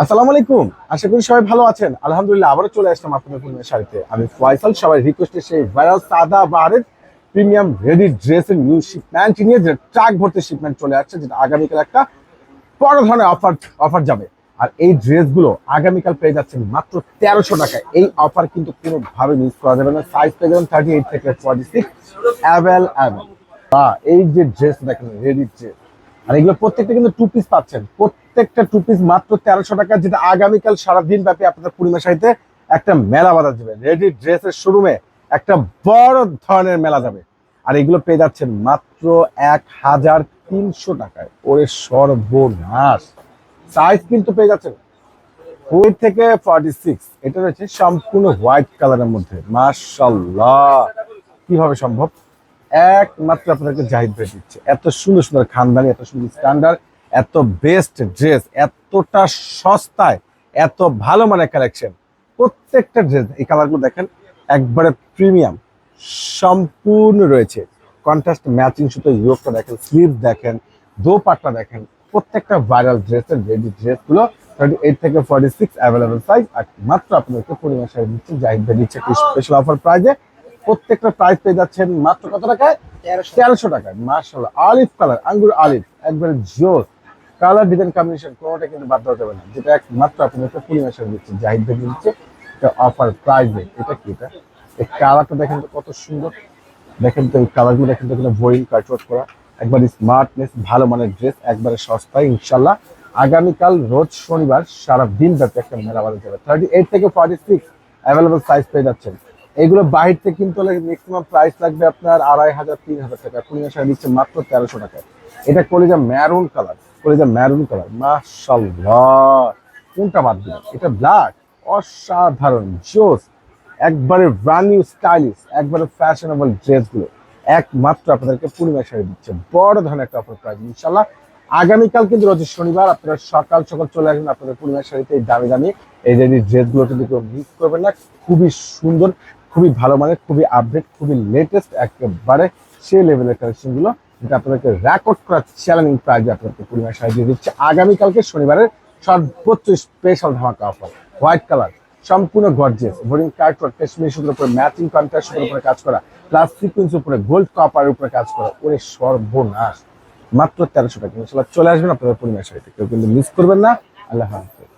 আসসালামু আলাইকুম। আশা করি সবাই ভালো আছেন। আলহামদুলিল্লাহ আবারও চলে আসলাম আপনাদের পূর্ণের শাড়িতে। আমি ফয়সাল সবাই রিকোয়েস্টে সেই ভাইরাল সাদা বাহারের প্রিমিয়াম রেডি ড্রেসের নিউ শিপমেন্ট নিয়ে যে ট্রাক ভর্তি শিপমেন্ট চলে আসছে, যেটা আগামীকাল একটা বড় ধরনের অফার অফার যাবে। আর এই ড্রেসগুলো আগামীকাল পেয়ে যাচ্ছেন মাত্র তেরোশো টাকায়। এই অফার কিন্তু কোনোভাবে মিস করা যাবে না। সাইজ পেয়ে যাবেন থার্টি এইট থেকে ফর্টি সিক্স অ্যাভেল অ্যাভেল বা এই যে ড্রেস দেখেন রেডি ড্রেস আর এগুলো প্রত্যেকটা কিন্তু টু পিস পাচ্ছেন। প্রত্যেকটা টু পিস মাত্র তেরোশো টাকা, যেটা আগামীকাল সারাদিন ব্যাপী আপনাদের পূর্ণিমা শাড়িতে একটা মেলা বাঁধা যাবে। রেডি ড্রেসের শোরুমে একটা বড় ধরনের মেলা যাবে। আর এগুলো পেয়ে যাচ্ছেন মাত্র এক হাজার তিনশো টাকায়। ওরে সর্বনাশ। সাইজ কিন্তু পেয়ে যাচ্ছেন ফোর থেকে ফর্টি সিক্স এটা রয়েছে সম্পূর্ণ হোয়াইট কালারের মধ্যে। মার্শাল্লাহ কীভাবে সম্ভব? একমাত্র আপনাকে জাহিদ ভাই দিচ্ছে। এত সুন্দর সুন্দর খানদানি, এত সুন্দর স্ট্যান্ডার্ড এত বেস্ট ড্রেস এতটা সস্তায়, এত ভালো মানের কালেকশন প্রত্যেকটা ড্রেস এই কালারগুলো দেখেন, একবারে প্রিমিয়াম সম্পূর্ণ রয়েছে। কন্ট্রাস্ট ম্যাচিং সুতো, ইয়োগটা দেখেন স্লিভ দেখেন, দোপাট্টা দেখেন, প্রত্যেকটা ভাইরাল ড্রেসের রেডি ড্রেসগুলো থার্টি এইট থেকে ফর্টি সিক্স অ্যাভেলেবল সাইজ আর মাত্র আপনাদেরকে পরিমাণ সাইজ দিচ্ছে জাহিদ ভাই দিচ্ছে। স্পেশাল অফার প্রাইজে প্রত্যেকটা প্রাইস পেয়ে যাচ্ছেন মাত্র কত টাকায়? তেরোশো। টাকায়। মার্শাল্লাহ আলিফ কালার আঙ্গুর আলিফ একবারে জোস কালার ডিজাইন কম্বিনেশন কোনোটা কিন্তু বাদ দেওয়া যাবে না। যেটা একমাত্র আপনাদেরকে পরিমাণ সাইজ দিচ্ছে জাহিদ ভাই দিচ্ছে। এটা অফার প্রাইজে এটা কি এটা? এই কালারটা দেখেন তো কত সুন্দর। দেখেন তো এই কালারগুলো দেখেন তো এখানে বোরিং কাটওয়ার্ক করা। একবারে স্মার্টনেস ভালো মানের ড্রেস একবারে সস্তায় ইনশাল্লাহ আগামীকাল রোজ শনিবার সারা দিন ব্যাপী একটা মেলা বাজার যাবে থার্টি এইট থেকে ফর্টি সিক্স অ্যাভেলেবল সাইজ পেয়ে যাচ্ছেন। এগুলো বাহির থেকে কিন্তু ম্যাক্সিমাম প্রাইস লাগবে আপনার আড়াই হাজার, তিন হাজার টাকা। পূর্ণিমা শাড়ি দিচ্ছে মাত্র তেরোশো টাকা এটা কলিজা ম্যারুন কালার কলিজা ম্যারুন কালার মাশাল্লাহ কোনটা বাদ দিলাম এটা ব্ল্যাক অসাধারণ। জোস। একবারে ব্র্যান্ড নিউ স্টাইলিশ একবারে ফ্যাশনেবল ড্রেসগুলো একমাত্র আপনাদেরকে পূর্ণিমা শাড়ি দিচ্ছে। বড় ধরনের একটা অফার প্রাইস ইনশাল্লাহ আগামীকাল কিন্তু রোজ শনিবার আপনারা সকাল সকাল চলে আসবেন আপনাদের পূর্ণিমা শাড়িতে এই দামি দামি, এই রেডি ড্রেসগুলো কিন্তু কেউ মিস করবেন না। খুবই সুন্দর খুবই ভালো মানের, খুবই আপডেট খুবই লেটেস্ট একেবারে সেই লেভেলের কালেকশনগুলো যেটা আপনাদেরকে রেকর্ড করা চ্যালেঞ্জিং প্রাইজে আপনাদেরকে পূর্ণিমা শাড়ি দিয়ে দিচ্ছে। আগামীকালকে শনিবারের সর্বোচ্চ স্পেশাল ধামাকা অফার হোয়াইট কালার সম্পূর্ণ গর্জিয়াস বোরিং কার্ট কাশ্মীর সুতোর উপরে ম্যাচিং কন্ট্রাস্ট সুতোর উপরে কাজ করা প্লাস সিকুয়েন্স উপরে গোল্ড কপার উপরে কাজ করা, ওরে সর্বনাশ। মাত্র তেরোশো টাকা। চলে আসবেন আপনাদের পরিমাণ শাড়িতে কেউ কিন্তু মিস করবেন না। আল্লাহ হাফেজ।